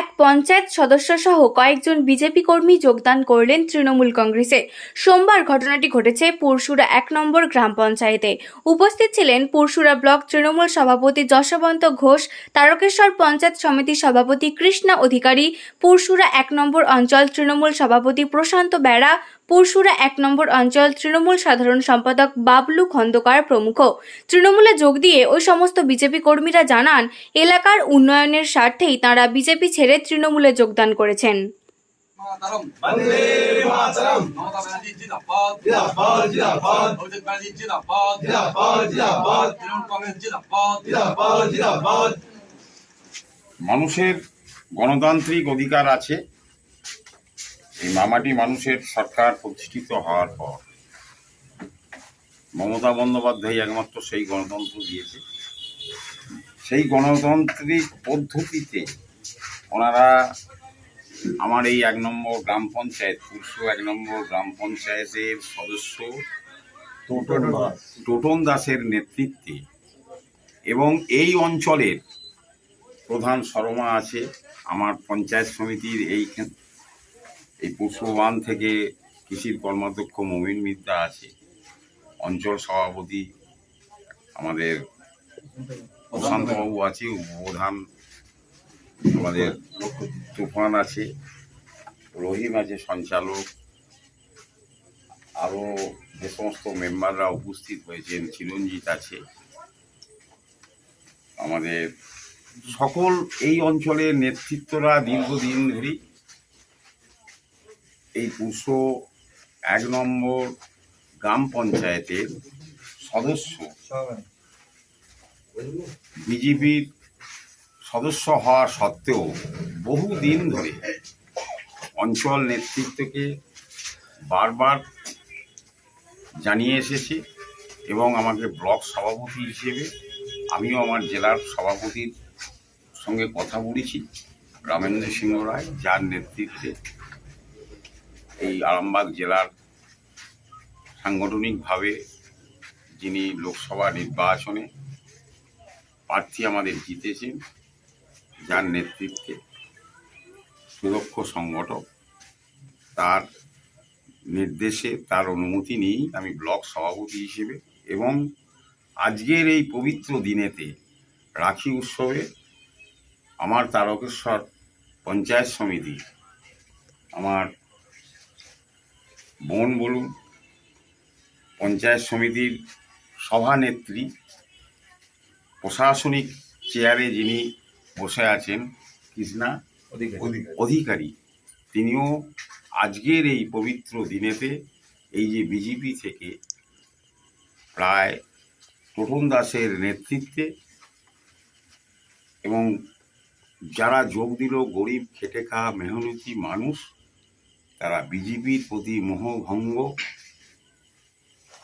এক পঞ্চায়েত সদস্য সহ কয়েকজন বিজেপি কর্মী যোগদান করলেন তৃণমূল কংগ্রেসে। সোমবার ঘটনাটি ঘটেছে পুরসুরা এক নম্বর গ্রাম পঞ্চায়েতে। উপস্থিত ছিলেন পুরসুরা ব্লক তৃণমূল সভাপতি যশবন্ত ঘোষ, তারকেশ্বর পঞ্চায়েত সমিতি সভাপতি কৃষ্ণা অধিকারী পুরসুরা এক নম্বর অঞ্চল তৃণমূল সভাপতি প্রশান্ত বেড়া পুরসুরা এক নম্বর অঞ্চল তৃণমূল সাধারণ সম্পাদক বাবলু খন্দকার প্রমুখ। তৃণমূলে যোগ দিয়ে ওই সমস্ত বিজেপি কর্মীরা জানান এলাকার উন্নয়নের স্বার্থেই তাঁরা বিজেপি ছেড়ে তৃণমূলে যোগদান করেছেন। মাতারম বন্দে মাতরম মমতা ব্যানার্জি জিন্দাবাদ। জিন্দাবাদ জিন্দাবাদ। অভিজিৎ ব্যানার্জি জিন্দাবাদ। জিন্দাবাদ জিন্দাবাদ। তৃণমূল কংগ্রেস জিন্দাবাদ। জিন্দাবাদ জিন্দাবাদ। মানুষের গণতান্ত্রিক অধিকার আছে। এই মামাটি মানুষের সরকার প্রতিষ্ঠিত হওয়ার পর মমতা বন্দ্যোপাধ্যায় একমাত্র সেই গণতন্ত্র দিয়েছে। সেই গণতান্ত্রিক পদ্ধতিতে ওনারা আমার এই এক নম্বর গ্রাম পঞ্চায়েত পুরসু এক নম্বর গ্রাম পঞ্চায়েতের সদস্য টোটন দাসের নেতৃত্বে এবং এই অঞ্চলের প্রধান সরমা আছে আমার পঞ্চায়েত সমিতির এইখান এই পুষ্পবান থেকে কৃষির কর্মাধ্যক্ষ মমিন মিদ্যা আছে। অঞ্চল সভাপতি আমাদের প্রশান্তবাবু আছে, উপপ্রধান আমাদের তুফান আছে, রহিম আছে, সঞ্চালক। আরও যে সমস্ত মেম্বাররা উপস্থিত হয়েছেন, চিরঞ্জিত আছে। আমাদের সকল এই অঞ্চলের নেতৃত্বরা দীর্ঘদিন ধরেই এই পুষো এক নম্বর গ্রাম পঞ্চায়েতের সদস্য। বিজেপির সদস্য হওয়া সত্ত্বেও বহু দিন ধরে অঞ্চল নেতৃত্বকে বারবার জানিয়ে এসেছে এবং আমাকে ব্লক সভাপতি হিসেবে আমিও আমার জেলার সভাপতির সঙ্গে কথা বলেছি। রামেন্দ্র সিংহ রায়, যার নেতৃত্বে এই আরামবাগ জেলার সাংগঠনিকভাবে যিনি লোকসভা নির্বাচনে প্রার্থী আমাদের জিতেছেন, যার নেতৃত্বে সুদক্ষ সংগঠক তার নির্দেশে, তার অনুমতি নিয়েই আমি ব্লক সভাপতি হিসেবে এবং আজকের এই পবিত্র দিনেতে রাখি উৎসবে আমার তারকেশ্বর পঞ্চায়েত সমিতি, আমার বোন বলুন পঞ্চায়েত সমিতির সভানেত্রী প্রশাসনিক চেয়ারে যিনি বসে আছেন কৃষ্ণা অধিকারী। তিনিও আজকের এই পবিত্র দিনেতে এই যে বিজেপি থেকে প্রায় টোটন দাসের নেতৃত্বে এবং যারা যোগ দিল গরিব খেটে খাওয়া মেহনতি মানুষ তারা বিজেপির প্রতি মোহভঙ্গ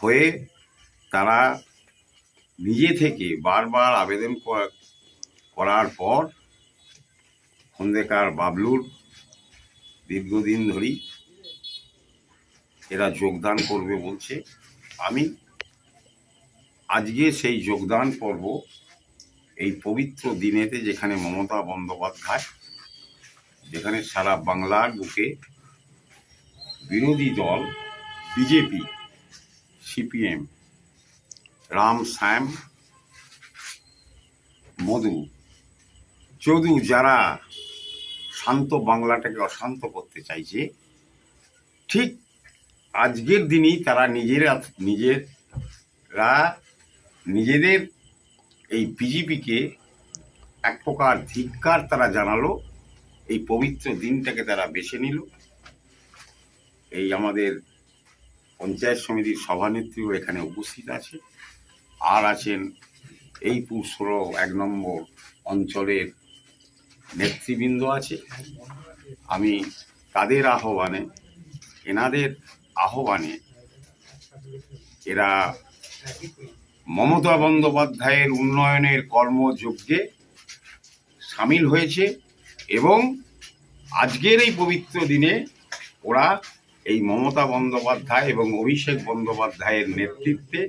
হয়ে তারা নিজে থেকে বারবার আবেদন করার পর খন্দেকার বাবলুর দীর্ঘদিন ধরেই এরা যোগদান করবে বলছে। আমি আজকে সেই যোগদান পর্ব এই পবিত্র দিনেতে যেখানে মমতা বন্দ্যোপাধ্যায়, যেখানে সারা বাংলার বুকে বিরোধী দল, বিজেপি, সিপিএম, রাম শ্যাম, মধু। যদু যারা শান্ত বাংলাটাকে অশান্ত করতে চাইছে, ঠিক আজকের দিনই তারা নিজেরা নিজেরা, নিজেদের এই বিজেপিকে এক প্রকার ধিক্কার তারা জানালো, এই পবিত্র দিনটাকে তারা বেছে নিল। এই আমাদের পঞ্চায়েত সমিতির সভানেত্রীও এখানে উপস্থিত আছে। আর আছেন এই পুরসর এক নম্বর অঞ্চলের নেতৃবৃন্দ আছে। আমি তাদের আহ্বানে, এনাদের আহ্বানে এরা মমতা বন্দ্যোপাধ্যায়ের উন্নয়নের কর্মযজ্ঞে সামিল হয়েছে এবং আজকের এই পবিত্র দিনে ওরা এই মমতা বন্দ্যোপাধ্যায় এবং অভিষেক বন্দ্যোপাধ্যায়ের নেতৃত্বে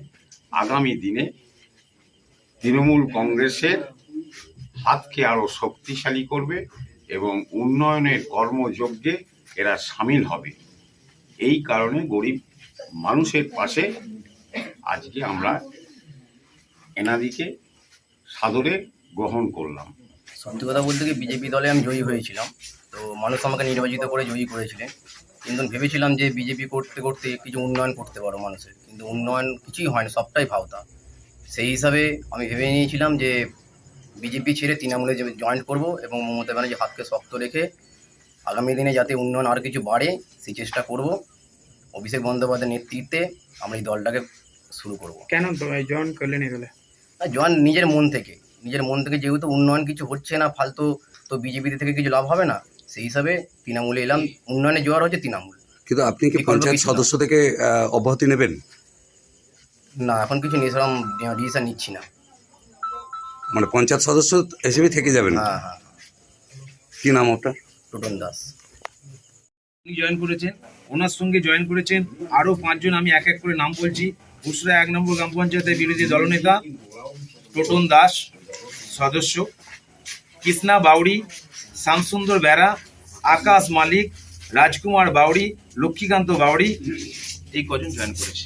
আগামী দিনে তৃণমূল কংগ্রেসের হাতকে আরও শক্তিশালী করবে এবং উন্নয়নের কর্মযজ্ঞে এরা সামিল হবে। এই কারণে গরিব মানুষের পাশে আজকে আমরা এনাদিকে সাদরে গ্রহণ করলাম। সত্যি কথা বলতে কি, বিজেপি দলে আমি জয়ী হয়েছিলাম। তো মানুষ আমাকে নির্বাচিত করে জয়ী করেছিলেন। কিন্তু ভেবেছিলাম যে বিজেপি করতে করতে কিছু উন্নয়ন করতে পারো মানুষের কিন্তু উন্নয়ন কিছুই হয় না সবটাই ভাওতা। সেই হিসাবে আমি ভেবে নিয়েছিলাম যে বিজেপি ছেড়ে তৃণমূলে যে জয়েন করব এবং মমতা ব্যানার্জি হাতকে শক্ত রেখে আগামী দিনে যাতে উন্নয়ন আর কিছু বাড়ে সেই চেষ্টা করব। অভিষেক বন্দ্যোপাধ্যায়ের নেতৃত্বে আমরা এই দলটাকে শুরু করব। কেন জয়েন করলেন এগুলো? জয়েন নিজের মন থেকে। নিজের মন থেকে যেহেতু উন্নয়ন কিছু হচ্ছে না ফালতু তো বিজেপিতে থেকে কিছু লাভ হবে না। সেই হিসাবে তৃণমূলে এলাম। উন্নয়নে জোয়ার হচ্ছে তৃণমূল। কিন্তু আপনি কি পঞ্চায়েত সদস্য থেকে আহ, অব্যাহতি নেবেন? না এখন কিছু নিয়ে সেরকম ডিসিশন নিচ্ছি না। মানে পঞ্চায়েত সদস্য হিসেবে থেকে যাবেন? হ্যাঁ হ্যাঁ। কি নাম আপনার? টোটন দাস। উনি জয়েন করেছেন ওনার সঙ্গে জয়েন করেছেন। আরও পাঁচজন আমি এক এক করে নাম বলছি। উসরা এক নম্বর গ্রাম পঞ্চায়েতের বিরোধী দলনেতা টোটন দাস সদস্য। কৃষ্ণা বাউরি শ্যামসুন্দর বেড়া, আকাশ মালিক, রাজকুমার বাউরি লক্ষ্মীকান্ত বাউরি এই কজন জয়েন করেছে।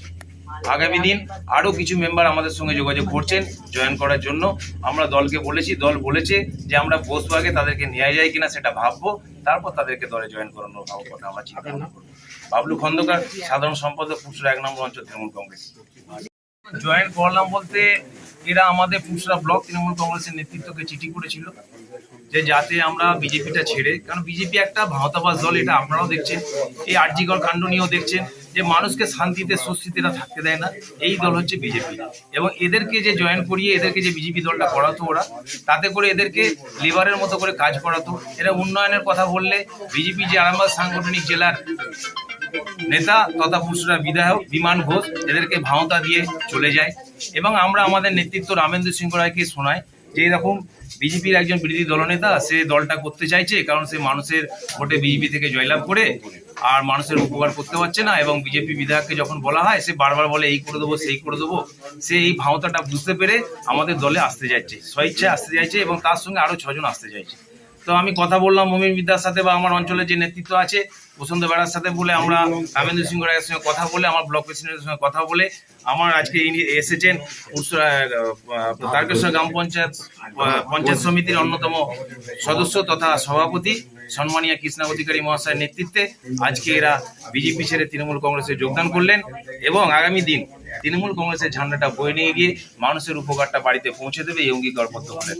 আগামী দিন আরও কিছু মেম্বার আমাদের সঙ্গে যোগাযোগ করছেন জয়েন করার জন্য। আমরা দলকে বলেছি, দল বলেছে যে আমরা বসবো আগে তাদেরকে নেওয়া যায় কিনা সেটা ভাববো। তারপর তাদেরকে দলে জয়েন করানোর ভাব কথা আমরা চিন্তা করব। বাবলু খন্দকার, সাধারণ সম্পাদক পুরসুরা এক নম্বর অঞ্চল, তৃণমূল কংগ্রেস। জয়েন করলাম বলতে এরা আমাদের পুরসুরা ব্লক, তৃণমূল কংগ্রেসের নেতৃত্বকে চিঠি করেছিল। যে যাতে আমরা বিজেপিটা ছেড়ে, কারণ বিজেপি একটা ভাওতাবাজ দল, এটা আপনারাও দেখছেন। এই আর্জিকর কাণ্ড নিয়েও দেখছেন যে মানুষকে শান্তিতে স্বস্তিতে থাকতে দেয় না। এই দল হচ্ছে বিজেপি। এবং এদেরকে যে জয়েন করিয়ে এদেরকে যে বিজেপি দলটা করাতো ওরা, তাতে করে এদেরকে লেবারের মতো করে কাজ করাতো। এরা উন্নয়নের কথা বললে বিজেপি যে আরামবাগ সাংগঠনিক জেলার নেতা তথা পুরুষরা বিধায়ক বিমান ঘোষ, এদেরকে ভাওতা দিয়ে চলে যায়। এবং আমরা আমাদের নেতৃত্ব রামেন্দ্র সিংহ রায়কে শোনাই। যে এরকম বিজেপির একজন বিরোধী দলনেতা সে দলটা করতে চাইছে, কারণ সে মানুষের ভোটে বিজেপি থেকে জয়লাভ করে আর মানুষের উপকার করতে পারছে না এবং বিজেপি বিধায়ককে যখন বলা হয়, সে বারবার বলে, এই করে দেবো, সেই করে দেবো। সে এই ভাওতাটা বুঝতে পেরে আমাদের দলে আসতে যাচ্ছে স্বেচ্ছায় আসতে চাইছে এবং তার সঙ্গে আরও ছজন আসতে চাইছে। তো আমি কথা বললাম মমিন বিদ্যার সাথে বা আমার অঞ্চলে যে নেতৃত্ব আছে, বসন্ত বেড়ার সাথে বলে আমরা রামেন্দ্র সিংহ রায়ের সঙ্গে কথা বলে, আমার ব্লক প্রেসিডেন্টের সঙ্গে কথা বলে আমার আজকে এসেছেন তারকেশ্বর গ্রাম পঞ্চায়েত পঞ্চায়েত সমিতির অন্যতম সদস্য তথা সভাপতি সম্মানীয় কৃষ্ণা অধিকারী মহাশয়ের নেতৃত্বে আজকে এরা বিজেপি ছেড়ে তৃণমূল কংগ্রেসে যোগদান করলেন এবং আগামী দিন তৃণমূল কংগ্রেসের ঝান্ডাটা বয়ে নিয়ে গিয়ে মানুষের উপকারটা বাড়িতে পৌঁছে দেবে এই অঙ্গীকারবদ্ধ হলেন